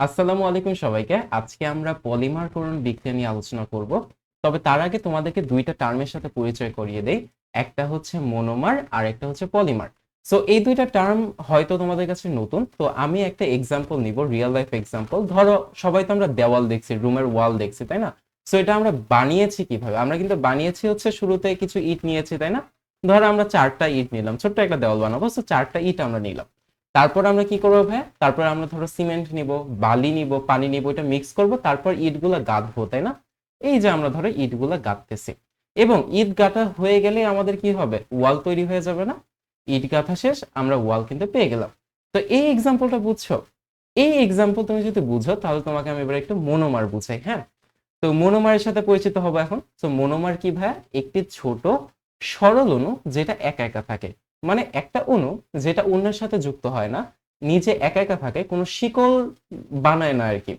আসসালামু আলাইকুম সবাইকে। আজকে আমরা পলিমারকরণ বিক্রিয়া নিয়ে আলোচনা করব। তবে তার আগে তোমাদেরকে দুইটা টার্মের সাথে পরিচয় করিয়ে দেই। একটা হচ্ছে মনোমার আর একটা হচ্ছে পলিমার সো এই দুইটা টার্ম হয়তো তোমাদের কাছে নতুন। তো আমি একটা এক্সাম্পল নিব রিয়েল লাইফ এক্সাম্পল ধরো, সবাই তো আমরা দেওয়াল দেখছি, রুমের ওয়াল দেখছি, তাই না? সো এটা আমরা বানিয়েছি কীভাবে? আমরা কিন্তু বানিয়েছি হচ্ছে শুরুতে কিছু ইট নিয়েছি, তাই না? ধরো, আমরা চারটা ইট নিলাম, ছোট্ট একটা দেওয়াল বানাবো। সো চারটা ইট আমরা নিলাম। তারপর আমরা কি করব ভাই? তারপর আমরা ধরো সিমেন্ট নিব, বালি নিব, পানি নিব, এটা মিক্স করব, তারপর ইটগুলা গাঁথবো, তাই না? এই যে আমরা ধরো ইটগুলা গাঁথতেছি। এবং ইট গাঁথা হয়ে গেলে আমাদের কি হবে? ওয়াল তৈরি হয়ে যাবে না? ইট গাঁথা শেষ, আমরা ওয়াল কিন্তু পেয়ে গেলাম। তো এই এক্সাম্পলটা বুঝছ? এই এক্সাম্পল তুমি যদি বুঝো, তাহলে তোমাকে আমি এবার একটু মনোমার বুঝাই হ্যাঁ? তো মনোমারের সাথে পরিচিত হব এখন। তো মনোমার কি ভাই? একটি ছোট সরল অণু যেটা একা একা থাকে। মানে একটা অণু যেটা অন্যের সাথে যুক্ত হয় না, নিজে একা একা থাকে, কোনো শিকল বানায় না আর কি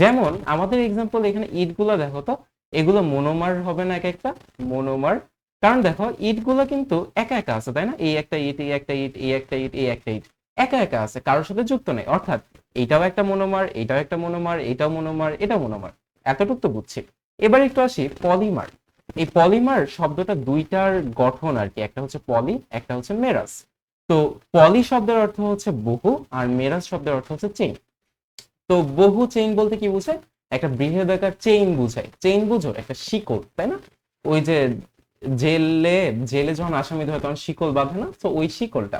যেমন আমাদের এক্সাম্পল এখানে ইটগুলো দেখো তো, এগুলো মনোমার হবে না এক একটা মনোমার। কারণ দেখো, ইটগুলো কিন্তু একা একা আছে, তাই না? এই একটা ইট, এই একটা ইট, এই একটা ইট, এই একটা ইট। একা একা আছে, কারোর সাথে যুক্ত নেই। অর্থাৎ এটাও একটা মনোমার এটাও একটা মনোমার এটাও মনোমার এটাও মনোমার। এতটুকু তো বুঝছি। এবার একটু আসি পলিমার। এই পলিমার শব্দটা দুইটার গঠন আর কি, একটা হচ্ছে পলি, একটা হচ্ছে মেরাস তো পলি শব্দের অর্থ হচ্ছে বহু আর মেরাস শব্দের অর্থ হচ্ছে চেইন তো বহু চেইন বলতে কি বোঝায়? একটা বৃহদাকার চেইন বুঝায়। চেইন বুঝো? একটা শিকল তাই না? ওই যে জেলে জেলে যখন আসামি ধরে তখন শিকল বাঁধে না? তো ওই শিকলটা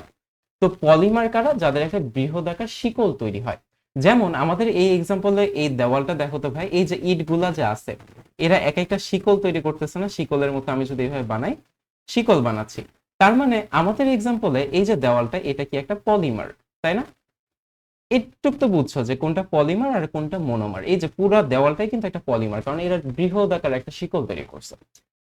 তো পলিমার কারা? যাদের একটা বৃহদাকার শিকল তৈরি হয়। যেমন আমাদের এই এক্সাম্পলে এই দেওয়ালটা দেখো তো ভাই, এই যে ইটগুলা যে আছে, এরা এক একটা শিকল তৈরি করতেছে না, শিকলের মতো আমি যদি এইভাবে বানাই, শিকল বানাচ্ছি। তার মানে আমাদের এক্সাম্পলে এই যে দেওয়ালটা, এটা কি একটা পলিমার তাই না? একটুক তো বুঝছ যে কোনটা পলিমার আর কোনটা মনোমার এই যে পুরো দেওয়ালটাই কিন্তু একটা পলিমার কারণ এরা বৃহৎ আকার একটা শিকল তৈরি করছে।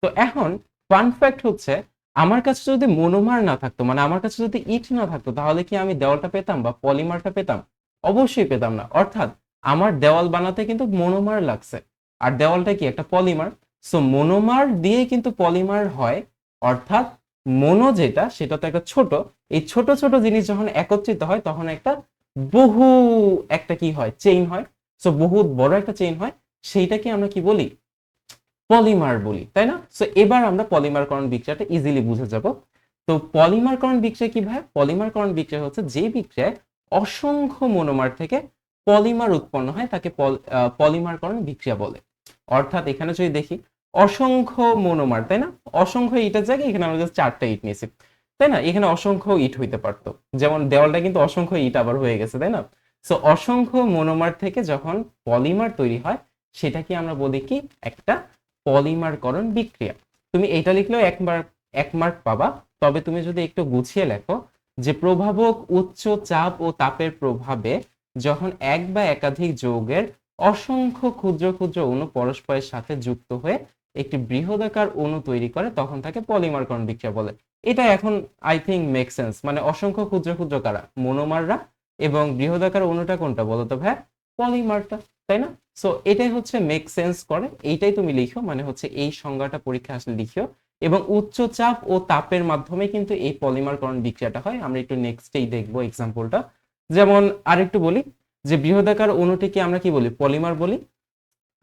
তো এখন ফান ফ্যাক্ট হচ্ছে, আমার কাছে যদি মনোমার না থাকতো মানে আমার কাছে যদি ইট না থাকতো, তাহলে কি আমি দেওয়ালটা পেতাম বা পলিমারটা পেতাম? অবশ্যই পেতাম না। অর্থাৎ আমার দেওয়াল বানাতে কিন্তু মনোমার লাগছে। আর দেওয়ালটা কি? একটা পলিমার। সো মনোমার দিয়ে কিন্তু পলিমার হয়। অর্থাৎ মনো যেটা, সেটা তো একটা ছোট। এই ছোট ছোট জিনিস যখন একত্রিত হয়, তখন একটা বহু একটা কি হয়? চেইন হয়। সো বহুত বড় একটা চেইন হয়। সেইটাকে আমরা কি বলি? পলিমার বলি, তাই না? সো এবার আমরা পলিমারকরণ বিক্রিয়াটা ইজিলি বুঝে যাব। তো পলিমারকরণ বিক্রিয়া কি ভাই? পলিমারকরণ বিক্রিয়া হচ্ছে যে বিক্রিয়ায় অসংখ্য মনোমার থেকে পলিমার উৎপন্ন হয়, তাকে পলিমারকরণ বিক্রিয়া বলে। অর্থাৎ এখানে যদি দেখি, অসংখ্য মনোমার, তাই না? অসংখ্য ইটের জায়গায় এখানে আমরা জাস্ট চারটা ইট নিয়েছি। তাই না? এখানে অসংখ্য ইট হইতে পারতো। যেমন দেওয়ালটা কিন্তু অসংখ্য ইট আবার হয়ে গেছে, তাই না? সো অসংখ্য মনোমার থেকে যখন পলিমার তৈরি হয়, সেটাকে আমরা বলি কি? একটা পলিমারকরণ বিক্রিয়া। তুমি এটা লিখলেও এক মার্ক এক মার্ক পাবা। তবে তুমি যদি একটু গুছিয়ে লেখো যে প্রভাবক উচ্চ চাপ ও তাপের প্রভাবে যখন এক বা একাধিক যৌগের অসংখ্য ক্ষুদ্র ক্ষুদ্র অণু পরস্পরের সাথে যুক্ত হয়ে একটি বৃহদাকার অণু তৈরি করে, তখন তাকে পলিমারকরণ বিক্রিয়া বলে। এটা এখন আই থিঙ্ক মেক সেন্স মানে অসংখ্য ক্ষুদ্র ক্ষুদ্র কারা? মনোমাররা এবং বৃহদাকার অণুটা কোনটা বলো তো ভাই পলিমারটা, তাই না? সো এটাই হচ্ছে মেক সেন্স করে, এইটাই তুমি লিখো মানে হচ্ছে এই সংজ্ঞাটা পরীক্ষা আসলে লিখিও। এবং উচ্চ চাপ ও তাপের মাধ্যমে কিন্তু এই পলিমারকরণ বিক্রিয়াটা হয়। আমরা একটু নেক্সটেই দেখব এক্সাম্পলটা যেমন আরেকটু বলি, যে বৃহদাকার অণুটিকে আমরা কি বলি? পলিমার বলি।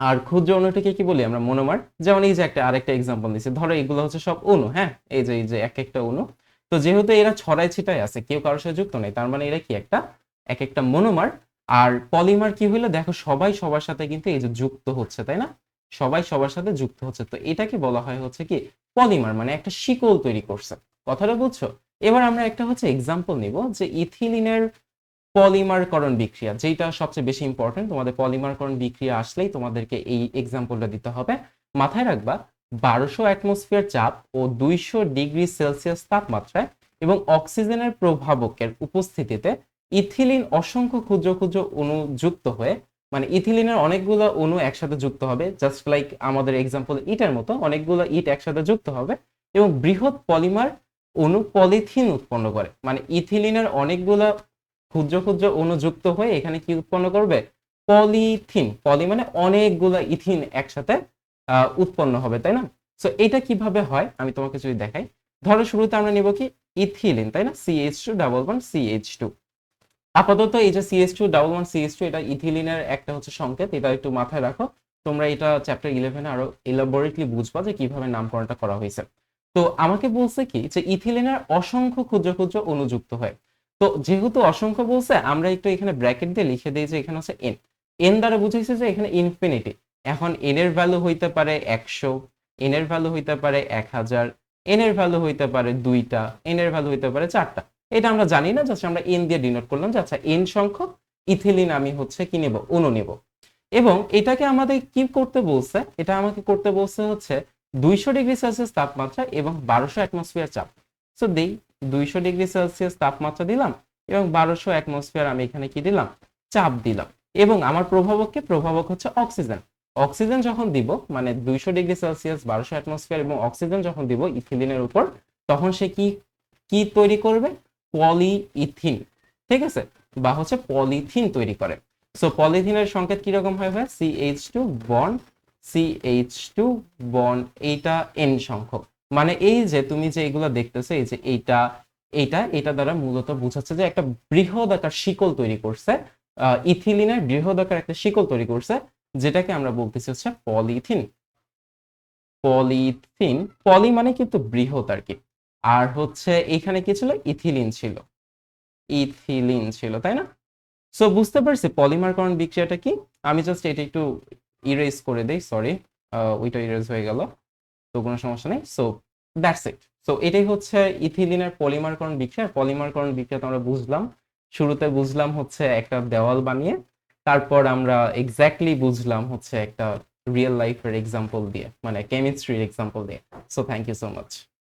আর ক্ষুদ্র অণুটিকে কি বলি? আমরা মনোমার যেমন এই যে একটা, আরেকটা এক্সাম্পল দিচ্ছি ধরো এগুলো হচ্ছে সব অণু হ্যাঁ? এই যে এই যে এক একটা অণু। তো যেহেতু এরা ছড়ায় ছিটায় আছে, কেউ কারোর সাথে যুক্ত নেই, তার মানে এরা কি একটা? এক একটা মনোমার আর পলিমার কি হইল? দেখো সবাই সবার সাথে কিন্তু এই যে যুক্ত হচ্ছে, তাই না? সবাই সবার সাথে যুক্ত হচ্ছে। তো এটাকে বলা হয় হচ্ছে কি? পলিমার মানে একটা শিকল তৈরি করছে। কথাটা বুঝছ? এবার আমরা একটা হচ্ছে এক্সাম্পল নিব যে ইথিলিনের পলিমারকরণ বিক্রিয়া যেটা সবচেয়ে বেশি ইম্পর্টেন্ট তোমাদের পলিমারকরণ বিক্রিয়া আসলেই তোমাদেরকে এই এক্সাম্পলটা দিতে হবে। মাথায় রাখবা, বারোশো অ্যাটমসফিয়ার চাপ ও দুইশো ডিগ্রি সেলসিয়াস তাপমাত্রায় এবং অক্সিজেনের প্রভাবকের উপস্থিতিতে ইথিলিন অসংখ্য ক্ষুদ্র ক্ষুদ্র অণু যুক্ত হয়ে মানে ইথিলিনের অনেকগুলো অণু একসাথে যুক্ত হবে জাস্ট লাইক আমাদের এক্সাম্পল ইটের মতো অনেকগুলো ইট একসাথে যুক্ত হবে এবং বৃহৎ পলিমার অণু পলিথিন উৎপন্ন করে। মানে ইথিলিনের অনেকগুলো ক্ষুদ্র ক্ষুদ্র অণু যুক্ত হয়ে এখানে কি উৎপন্ন করবে? পলিথিন। পলি মানে অনেকগুলো ইথিন একসাথে উৎপন্ন হবে, তাই না? সো এটা কীভাবে হয়? আমি তোমাকে যদি দেখাই। ধরো শুরুতে আমরা নিব কি? ইথিলিন, তাই না? CH two double one CH two আপাতত এই যে CS two double one CS two এটা ইথিলিনের একটা হচ্ছে সংকেত, এটা একটু মাথায় রাখো। তোমরা এটা চ্যাপ্টার ইলেভেনে আরও এলাবোরেটলি বুঝবা যে কীভাবে নামকরণটা করা হয়েছে। তো আমাকে বলছে কি যে ইথিলিনের অসংখ্য ক্ষুদ্র ক্ষুদ্র অনুযুক্ত হয়। তো যেহেতু অসংখ্য বলছে, আমরা একটু এখানে ব্র্যাকেট দিয়ে লিখে দিই যে এখানে হচ্ছে এন এন দ্বারা বুঝাইছে যে এখানে ইনফিনিটি এখন এন এর ভ্যালু হইতে পারে একশো এন এর ভ্যালু হইতে পারে এক হাজার এন এর ভ্যালু হইতে পারে দুইটা এন এর ভ্যালু হইতে পারে চারটা। এটা আমরা জানি না, জাস্ট আমরা এন দিয়ে ডিনোট করলাম যে আচ্ছা এন সংখ্যক, ইথিলিন আমি হচ্ছে কি নেব? অনু নেব। এবং এটাকে আমাদের কি করতে বলছে? এটা আমাকে করতে বলছে হচ্ছে দুইশো ডিগ্রি সেলসিয়াস তাপমাত্রা এবং বারোশো অ্যাটমসফিয়ার চাপ। সো দেই, দুইশো ডিগ্রি সেলসিয়াস তাপমাত্রা দিলাম এবং বারোশো অ্যাটমসফিয়ার আমি এখানে কি দিলাম? চাপ দিলাম। এবং আমার প্রভাবককে, প্রভাবক হচ্ছে অক্সিজেন অক্সিজেন যখন দিব মানে দুইশো ডিগ্রি সেলসিয়াস, বারোশো অ্যাটমসফিয়ার এবং অক্সিজেন যখন দিব ইথিলিনের উপর, তখন সে কি কি তৈরি করবে? পলি ইথিন ঠিক আছে? বা হচ্ছে পলিথিন তৈরি করে। সো পলিথিনের সংকেত কীরকম হয় ভাই? C H two bond C H two bond এইটা এন সংখ্যক। মানে এই যে তুমি যে এগুলো দেখতেছো, এই যে এইটা এইটা এটা দ্বারা মূলত বোঝাচ্ছে যে একটা বৃহৎ শিকল তৈরি করছে ইথিলিনের বৃহৎ একটা শিকল তৈরি করছে, যেটাকে আমরা বলতেছি হচ্ছে পলিথিন। পলিথিন, পলি মানে কিন্তু বৃহৎ আর কি। আর হচ্ছে এখানে কি ছিল? ইথিলিন ছিল। ইথিলিন ছিল, তাই না? সো বুঝতে পারছি পলিমারকরণ বিক্রিয়াটা কি? আমি জাস্ট এটা একটু ইরেজ করে দেই সরি ওইটা ইরেজ হয়ে গেল, তো কোনো সমস্যা নেই। সো দ্যাটস ইট সো এটাই হচ্ছে ইথিলিনের পলিমারকরণ বিক্রিয়া। পলিমারকরণ বিক্রিয়া তো আমরা বুঝলাম। শুরুতে বুঝলাম হচ্ছে একটা দেওয়াল বানিয়ে, তারপর আমরা এক্স্যাক্টলি বুঝলাম হচ্ছে একটা রিয়েল লাইফের এক্সাম্পল দিয়ে মানে কেমিস্ট্রির এক্সাম্পল দিয়ে। So thank you so much